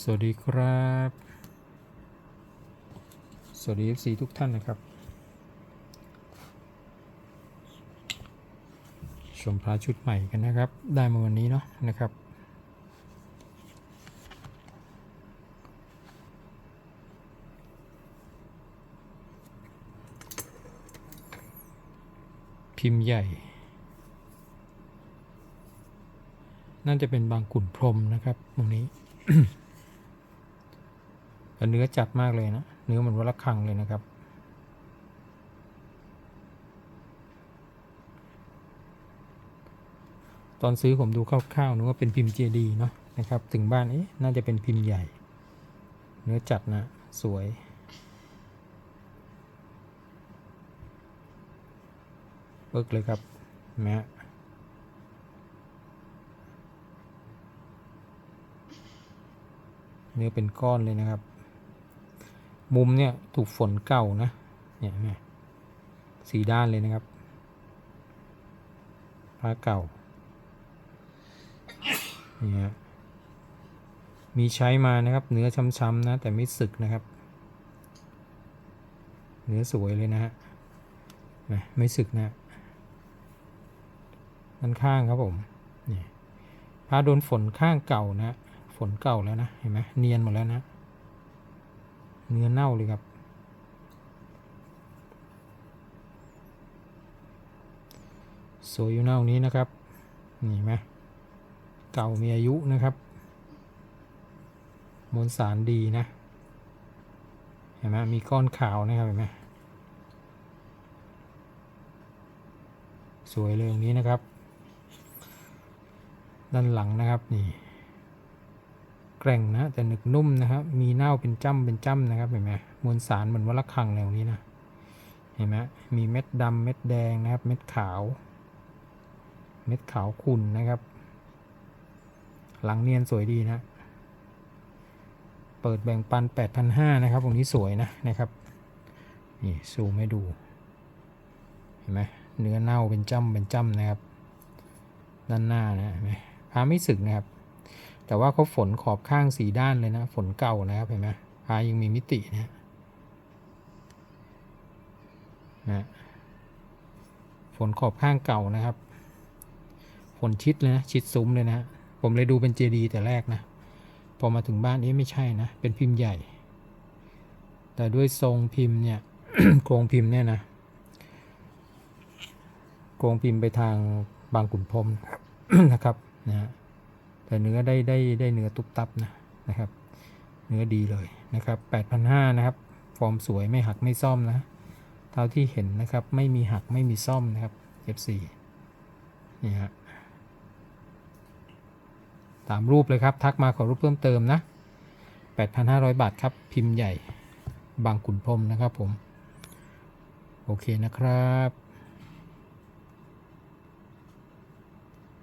สวัสดีครับ สวัสดี FC ทุกท่านนะครับ ชมพระชุดใหม่กันนะครับ ได้มาวันนี้เนาะนะครับ พิมพ์ใหญ่ น่าจะเป็นบางขุนพรมนะครับตรงนี้ แต่เนื้อจัดมากเลยนะ เนื้อเหมือนวัละคังเลยนะครับ ตอนซื้อผมดูคร่าวๆนึกว่าเป็นพิมพ์เจดีเนาะนะครับ ถึงบ้านเอ๊ะน่าจะเป็นพิมพ์ใหญ่ เนื้อจัดนะ สวยเบิกเลยครับเห็นไหมฮะเนื้อเป็นก้อนเลยนะครับ มุมเนี่ยถูกฝนเก่านะเนี่ยเนไหมสีด้านเลยนะครับผ้าเก่าเนี่ยมีใช้มานะครับเนื้อช้ำๆนะแต่ไม่สึกนะครับ เนื้อสวยเลยนะฮะนไหมไม่สึกนะด้านข้างครับผมนี่ผ้าโดนฝนข้างเก่านะ ฝนเก่าแล้วนะเห็นไหมเนียนหมดแล้วนะ เนื้อเน่าเลยครับสวยอยู่เน่านี้นะครับ นี่ไหมเก่ามีอายุนะครับมวลสารดีนะ เห็นไหมมีก้อนขาวนะครับเห็นไหมสวยเลยอย่างนี้นะครับ ด้านหลังนะครับนี่ แกร่งนะ แต่หนึกนุ่มนะครับ มีเน่าเป็นจ้ำเป็นจ้ำนะครับเห็นไหมมวลสารเหมือนวัลคังแนวนี้นะเห็นไหมมีเม็ดดำเม็ดแดงนะครับ เม็ดขาว เม็ดขาวขุ่นนะครับ หลังเนียนสวยดีนะ เปิดแบ่งปัน 8,500นะครับตรงนี้สวยนะนะครับนี่ซูมให้ดู เห็นไหมเนื้อเน่าเป็นจ้ำเป็นจ้ำนะครับ ด้านหน้านะเห็นไหมพาไม่สึกนะครับ แต่ว่าเขาฝนขอบข้างสีด้านเลยนะ ฝนเก่านะครับเห็นไหมพายังมีมิตินะนะฝนขอบข้างเก่านะครับฝนชิดเลยนะชิดซุ้มเลยนะผมเลยดูเป็นเจดีแต่แรกนะ พอมาถึงบ้านนี้ไม่ใช่นะ เป็นพิมพ์ใหญ่ แต่ด้วยทรงพิมพ์เนี่ยโครงพิมพ์เนี่ยนะโครงพิมพ์ไปทางบางขุนพรมนะครับนะฮะ แต่เนื้อได้ได้ได้เนื้อตุบตับนะนะครับ เนื้อดีเลยนะครับ8,500นะครับ ฟอร์มสวยไม่หักไม่ซ่อมนะ เท่าที่เห็นนะครับไม่มีหักไม่มีซ่อมนะครับ F4 นี่ฮะตามรูปเลยครับ ทักมาขอรูปเพิ่มเติมนะ 8,500 บาทครับ พิมพ์ใหญ่บางขุนพรมนะครับผม โอเคนะครับ